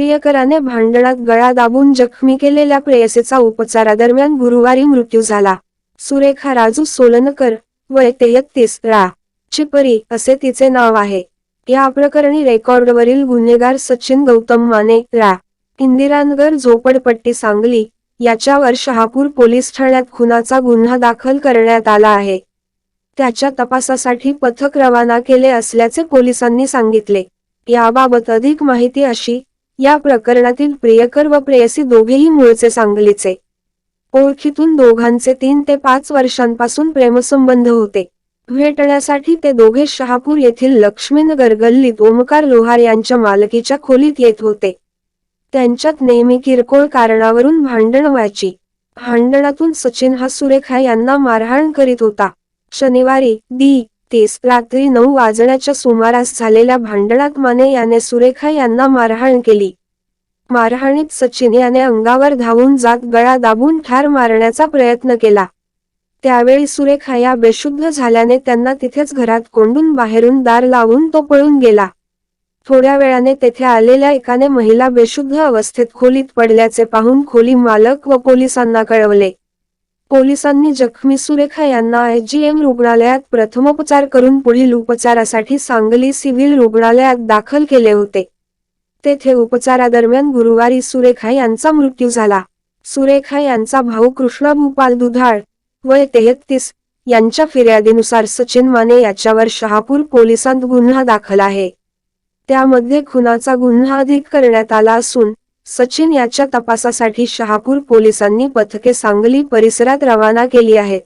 प्रियकराने भांडणात गळा दाबून जखमी केलेल्या प्रेयसेचा उपचारादरम्यान गुरुवारी मृत्यू झाला. सुरेखा राजू सोलनकर वय तेहत्तीस रा. चिपरी असे तिचे नाव आहे. या प्रकरणी रेकॉर्डवरील गुन्हेगार सचिन गौतम माने रा. इंदिरानगर झोपडपट्टी सांगली याच्यावर शहापूर पोलीस ठाण्यात खुनाचा गुन्हा दाखल करण्यात आला आहे. त्याच्या तपासासाठी पथक रवाना केले असल्याचे पोलिसांनी सांगितले. याबाबत अधिक माहिती अशी या प्रकरणातील प्रियकर व प्रेयसी दोघेही मूळचे सांगलीचे. ओळखीतून दोघांचे तीन ते पाच वर्षांपासून प्रेमसंबंध होते. भेटण्यासाठी ते दोघे शहापूर येथील लक्ष्मीनगर गल्लीत ओमकार लोहार यांच्या मालकीच्या खोलीत येत होते. त्यांच्यात नेहमी किरकोळ कारणावरून भांडण व्हायची. भांडणातून सचिन हा सुरेखा यांना मारहाण करीत होता. शनिवारी दी तीस रात्री नऊ वाजण्याच्या सुमारास झालेल्या भांडणात माने याने सुरेखा यांना मारहाण केली. मारहाणीत सचिन याने अंगावर धावून जात गळा दाबून ठार मारण्याचा प्रयत्न केला. त्यावेळी सुरेखा या बेशुद्ध झाल्याने त्यांना तिथेच घरात कोंडून बाहेरून दार लावून तो पळून गेला. थोड्या वेळाने तेथे आलेल्या एकाने महिला बेशुद्ध अवस्थेत खोलीत पडल्याचे पाहून खोली मालक व पोलिसांना कळवले. पोलिसांनी जखमी सुरेखा यांना एजीएम रुग्णालयात प्रथमोपचार करून पुढील उपचारासाठी सांगली सिव्हिल रुग्णालयात दाखल केले होते. तेथे उपचारादरम्यान गुरुवारी सुरेखा यांचा मृत्यू झाला. सुरेखा यांचा भाऊ कृष्णा भूपाल दुधाळ वय तेहत्तीस यांच्या फिर्यादीनुसार सचिन माने याच्यावर शहापूर पोलिसांत गुन्हा दाखल आहे. त्यामध्ये खुनाचा गुन्हा अधिक करण्यात आला असून सचिन याच्या तपासासाठी शहापूर पोलिसांनी पथके सांगली परिसरात रवाना केली आहेत.